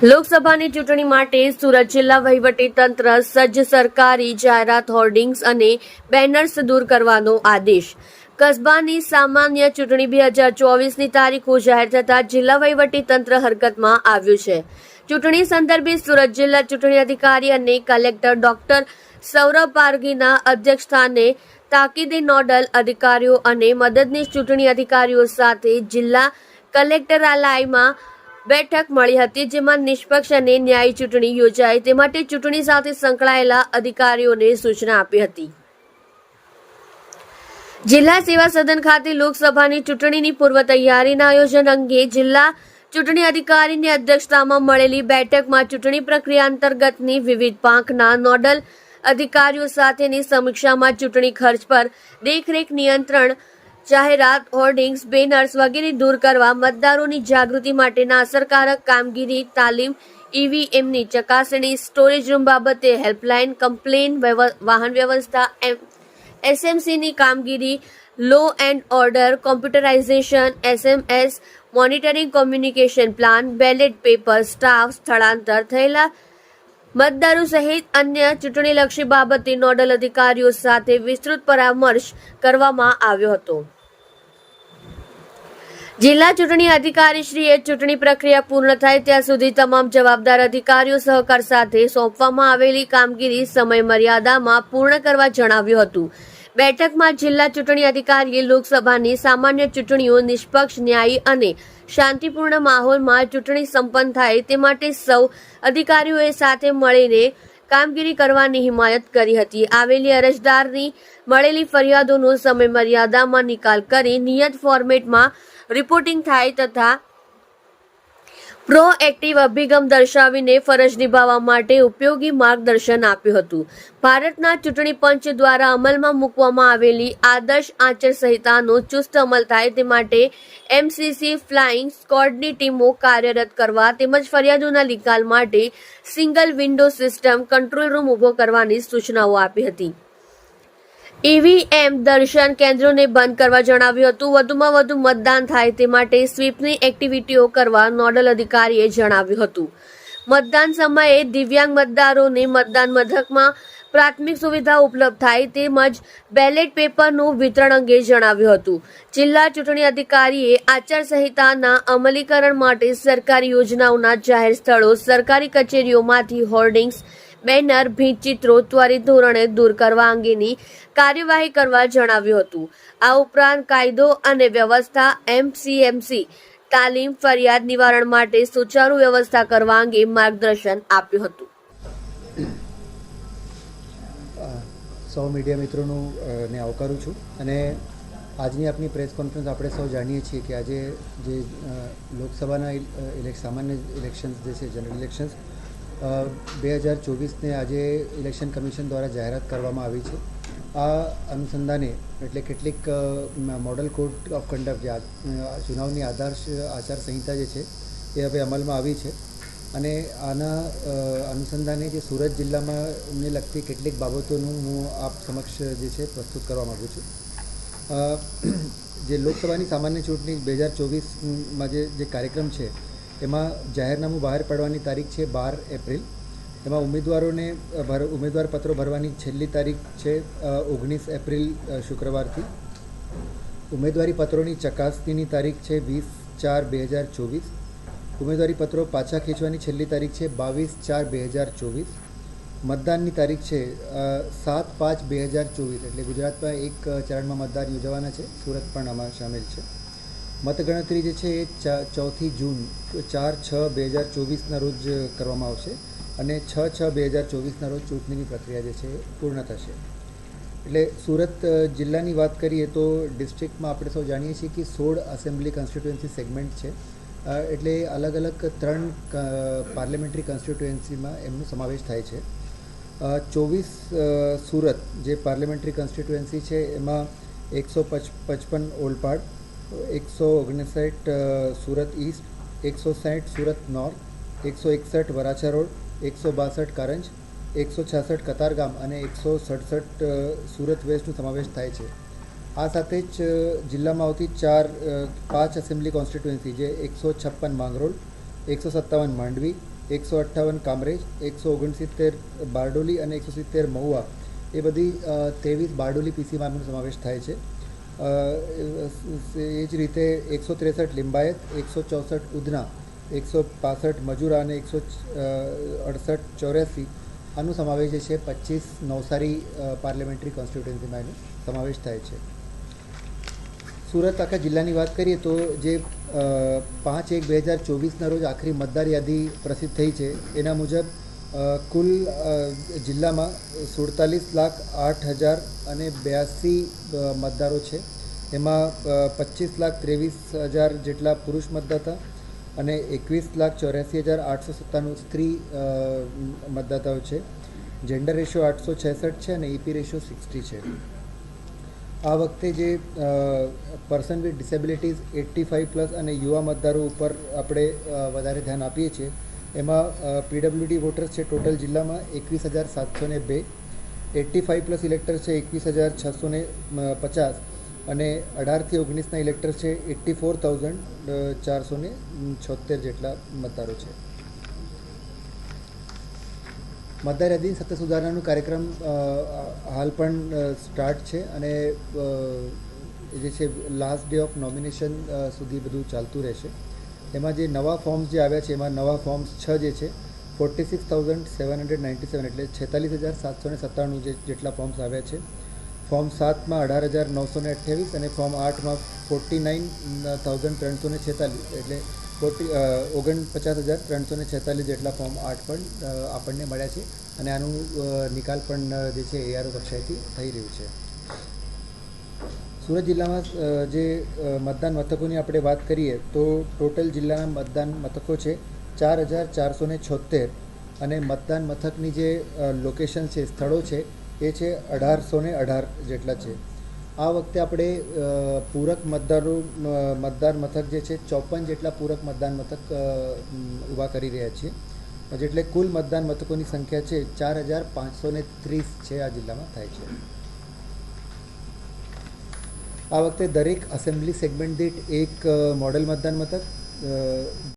લોકસભાની ચૂંટણી માટે સુરત જિલ્લા તંત્ર સજ્જ સરકારી જાહેરાત હોર્ડિંગ્સ અને બેનર્સ દૂર કરવાનો આદેશ. કસ્બાની સામાન્ય ચૂંટણી બે હજાર ચોવીસની તારીખો જાહેર થતાં જિલ્લા તંત્ર હરકતમાં આવ્યું છે. ચૂંટણી સંદર્ભે સુરત જિલ્લા ચૂંટણી અધિકારી અને કલેક્ટર ડોક્ટર સૌરભ પારગીના અધ્યક્ષસ્થાને તાકીદે નોડલ અધિકારીઓ અને મદદનીશ ચૂંટણી અધિકારીઓ સાથે જિલ્લા કલેક્ટરાલયમાં બેઠક મળી હતી જેમાં નિષ્પક્ષ અને ન્યાયી ચૂંટણી યોજાય તે માટે ચૂંટણી સાથે સંકળાયેલા અધિકારીઓને સૂચના આપી હતી. જિલ્લા સેવા સદન ખાતે લોકસભાની ચૂંટણીની પૂર્વ તૈયારીના આયોજન અંગે જિલ્લા ચૂંટણી અધિકારીની અધ્યક્ષતામાં મળેલી બેઠકમાં ચૂંટણી પ્રક્રિયા અંતર્ગતની વિવિધ પાંખના નોડલ અધિકારીઓ સાથેની સમીક્ષામાં ચૂંટણી ખર્ચ પર દેખરેખ નિયંત્રણ જાહેરાત, હોર્ડિંગ્સ, બેનર્સ વગેરે દૂર કરવા મતદારોની જાગૃતિ માટેના અસરકારક કામગીરી, તાલીમ, ઈવીએમની ચકાસણી, સ્ટોરેજ રૂમ બાબતે હેલ્પલાઇન, કમ્પ્લેન વાહન વ્યવસ્થા, એમ, એસએમસીની કામગીરી, law and order, computerisation, SMS, monitoring communication plan, ballot paper, staff સ્થળાંતર થયેલા. મતદારો સહિત અન્ય ચૂંટણીલક્ષી બાબતે નોડલ અધિકારીઓ સાથે વિસ્તૃત પરામર્શ કરવામાં આવ્યો હતો. જિલ્લા ચૂંટણી અધિકારીશ્રીએ ચૂંટણી પ્રક્રિયા પૂર્ણ થાય ત્યાં સુધી તમામ જવાબદાર અધિકારીઓ સહકાર સાથે સોંપવામાં આવેલી કામગીરી સમય મર્યાદામાં પૂર્ણ કરવા જણાવ્યું હતું. બેઠકમાં જિલ્લા ચૂંટણી અધિકારીએ લોકસભાની સામાન્ય ચૂંટણીઓ નિષ્પક્ષ, ન્યાયી અને શાંતિપૂર્ણ માહોલમાં ચૂંટણી સંપન્ન થાય તે માટે સૌ અધિકારીઓએ સાથે મળીને કામગીરી કરવાની હિમાયત કરી હતી. આવેલી અરજદારની મળેલી ફરિયાદોનો સમય મર્યાદામાં નિકાલ કરી નિયત ફોર્મેટમાં રિપોર્ટિંગ થાય તથા પ્રોએક્ટિવ અભિગમ દર્શાવીને ફરજ નિભાવવા માટે ઉપયોગી માર્ગદર્શન આપ્યું હતું. ભારતના ચૂંટણી પંચ દ્વારા અમલમાં મૂકવામાં આવેલી આદર્શ આચારસંહિતાનો ચુસ્ત અમલ થાય તે માટે એમસીસી ફ્લાઇંગ સ્કોડની ટીમો કાર્યરત કરવા તેમજ ફરિયાદોના નિકાલ માટે single window system control room ઊભો કરવાની સૂચનાઓ આપી હતી. ઈવીએમ દર્શન કેન્દ્રોને બંધ કરવા જણાવ્યું હતું. વધુમાં વધુ મતદાન થાય તે માટે સ્વીપની એક્ટિવિટીઓ કરવા નોડલ અધિકારીએ જણાવ્યું હતું. મતદાન સમયે દિવ્યાંગ મતદારોને મતદાન મથકમાં પ્રાથમિક સુવિધા ઉપલબ્ધ થાય તેમજ બેલેટ પેપરનું વિતરણ અંગે જણાવ્યું હતું. જિલ્લા ચૂંટણી અધિકારીએ આચારસંહિતાના અમલીકરણ માટે સરકારી યોજનાઓના જાહેર સ્થળો, સરકારી કચેરીઓમાંથી હોર્ડિંગ્સ બેનર ભીંતચિત્રો ત્વરિત ધોરણે દૂર કરવા અંગેની કાર્યવાહી કરવા જણાવ્યું હતું. આ ઉપરાંત કાયદો અને વ્યવસ્થા એમસીએમસી તાલીમ ફરિયાદ નિવારણ માટે સુચારુ વ્યવસ્થા કરવા અંગે માર્ગદર્શન આપ્યું હતું. સૌ મીડિયા મિત્રોનું ને આવકારું છું અને આજની આપની પ્રેસ કોન્ફરન્સ આપણે સૌ જાણીએ છીએ કે આજે જે લોકસભાના સામાન્ય ઇલેક્શન્સ જે છે, જનરલ ઇલેક્શન્સ બે હજાર ચોવીસને આજે ઇલેક્શન કમિશન દ્વારા જાહેરાત કરવામાં આવી છે. આ અનુસંધાને એટલે કેટલીક મોડલ કોડ ઓફ કન્ડક્ટ જે ચુનાવની આદર્શ આચાર સંહિતા જે છે, એ હવે અમલમાં આવી છે. અને આના અનુસંધાને જે સુરત જિલ્લામાં ને લગતી કેટલીક બાબતોનું હું આપ સમક્ષ જે છે, પ્રસ્તુત કરવા માગું છું. જે લોકસભાની સામાન્ય ચૂંટણી બે હજાર ચોવીસમાં જે કાર્યક્રમ છે એમાં જાહેરનામું બહાર પાડવાની તારીખ છે બાર એપ્રિલ. એમાં ઉમેદવારોને ભર ઉમેદવાર પત્રો ભરવાની છેલ્લી તારીખ છે ઓગણીસ એપ્રિલ શુક્રવારથી. ઉમેદવારી પત્રોની ચકાસણીની તારીખ છે વીસ ચાર બે હજાર ચોવીસ. ઉમેદવારી પત્રો પાછા ખેંચવાની છેલ્લી તારીખ છે બાવીસ ચાર બે હજાર ચોવીસ. મતદાનની તારીખ છે સાત પાંચ બે હજાર ચોવીસ. એટલે ગુજરાતમાં એક ચરણમાં મતદાન યોજવાના છે. સુરત પણ આમાં સામેલ છે. મતગણતરી જે છે એ ચોથી જૂન, ચાર છ બે હજાર ચોવીસના રોજ કરવામાં આવશે અને છ છ બે હજાર ચોવીસના રોજ ચૂંટણીની પ્રક્રિયા જે છે પૂર્ણ થશે. એટલે સુરત જિલ્લાની વાત કરીએ તો ડિસ્ટ્રિક્ટમાં આપણે સૌ જાણીએ છીએ કે સોળ એસેમ્બલી કોન્સ્ટિટ્યુએન્સી સેગમેન્ટ છે. એટલે અલગ અલગ ત્રણ પાર્લામેન્ટરી કોન્સ્ટિટ્યુએન્સીમાં એમનો સમાવેશ થાય છે. ચોવીસ સુરત જે પાર્લામેન્ટરી કોન્સ્ટિટ્યુએન્સી છે એમાં એકસો પચ, પચપન ઓલપાડ એકસો ઓગણસાઠ સુરત ઈસ્ટ, એકસો સાઠ સુરત નોર્થ, એકસો એકસઠ વરાછા રોડ, એકસો બાસઠ કારંજ, એકસો છાસઠ કતારગામ અને એકસો સડસઠ સુરત વેસ્ટનો સમાવેશ થાય છે. આ સાથે જ જિલ્લામાં આવતી ચાર પાંચ એસેમ્બલી કોન્સ્ટિટ્યુએન્સી જે એકસો છપ્પન માંગરોળ, એકસો સત્તાવન માંડવી, એકસો અઠ્ઠાવન કામરેજ, એકસો ઓગણસિત્તેર બારડોલી અને એકસો સિત્તેર મહુવા એ બધી ત્રેવીસ બારડોલી પીસીમાં સમાવેશ થાય છે. એ જ રીતે એકસો ત્રેસઠ લિંબાયત, એકસો ચોસઠ ઉધના, એકસો પાસઠ મજૂરા અને એકસો અડસઠ ચોર્યાસી આનો સમાવેશ જે છે પચીસ નવસારી પાર્લામેન્ટરી કોન્સ્ટિટ્યુન્સીમાં એનો સમાવેશ થાય છે. સુરત આખા જિલ્લાની વાત કરીએ તો જે પાંચ એક બે હજાર ચોવીસના રોજ આખરી મતદાર યાદી પ્રસિદ્ધ થઈ છે, એના મુજબ કુલ જિલ્લામાં સુડતાલીસ લાખ આઠ હજાર અને બ્યાસી મતદારો છે. એમાં પચીસ લાખ ત્રેવીસ હજાર જેટલા પુરુષ મતદાતા અને એકવીસ લાખ ચોર્યાસી હજાર આઠસો સત્તાણું સ્ત્રી મતદાતાઓ છે. જેન્ડર રેશિયો આઠસો છેસઠ છે અને ઈપી રેશિયો સિક્સટી છે. આ વખતે જે person with disabilities eighty five plus અને યુવા મતદારો ઉપર આપણે વધારે ધ્યાન આપીએ છીએ એમાં પીડબ્લ્યુડી વોટર્સ છે ટોટલ જિલ્લામાં એકવીસ હજાર સાતસો ને બે, એટ્ટી ફાઇવ પ્લસ ઇલેક્ટર છે એકવીસ હજાર છસો ને પચાસ અને અઢારથી ઓગણીસના ઇલેક્ટર છે એટ્ટી ફોર થાઉઝન્ડ ચારસો ને છોતેર જેટલા મતદારો છે. મતદાર યાદી સત્ય સુધારણાનો કાર્યક્રમ હાલ પણ સ્ટાર્ટ છે અને જે છે, લાસ્ટ ડે ઓફ નોમિનેશન સુધી બધું ચાલતું રહેશે. એમાં જે નવા ફોર્મ્સ જે આવ્યા છે, એમાં નવા ફોર્મ્સ છ જે છે forty six thousand seven hundred ninety seven એટલે છેતાલીસ હજાર સાતસો ને સત્તાણું જે જેટલા ફોર્મ્સ આવ્યા છે. ફોર્મ સાતમાં અઢાર હજાર નવસો ને અઠ્યાવીસ અને ફોર્મ આઠમાં ફોર્ટી નાઇન થાઉઝન્ડ ત્રણસો ને છેતાલીસ એટલે ફોર્ટી ઓગણપચાસ હજાર ત્રણસો ને છેતાલીસ જેટલા ફોર્મ આઠ પણ આપણને મળ્યા છે. અને આનું નિકાલ પણ જે છે એઆરઓ કક્ષાએથી થઈ રહ્યું છે. સુરત જિલ્લામાં જે મતદાન મથકોની આપણે વાત કરીએ, તો ટોટલ જિલ્લાના મતદાન મથકો છે ચાર હજાર ચારસો ને છોતેર અને મતદાન મથકની જે લોકેશન છે, સ્થળો છે, એ છે અઢારસો ને અઢાર જેટલા છે. આ વખતે આપણે પૂરક મતદારો મતદાન મથક જે છે, ચોપન જેટલા પૂરક મતદાન મથક ઊભા કરી રહ્યા છીએ. જેટલે કુલ મતદાન મથકોની સંખ્યા છે ચાર હજાર પાંચસો ને ત્રીસ છે આ જિલ્લામાં થાય છે. આ વખતે દરેક અસેમ્બલી સેગમેન્ટ દીઠ એક મોડલ મતદાન મથક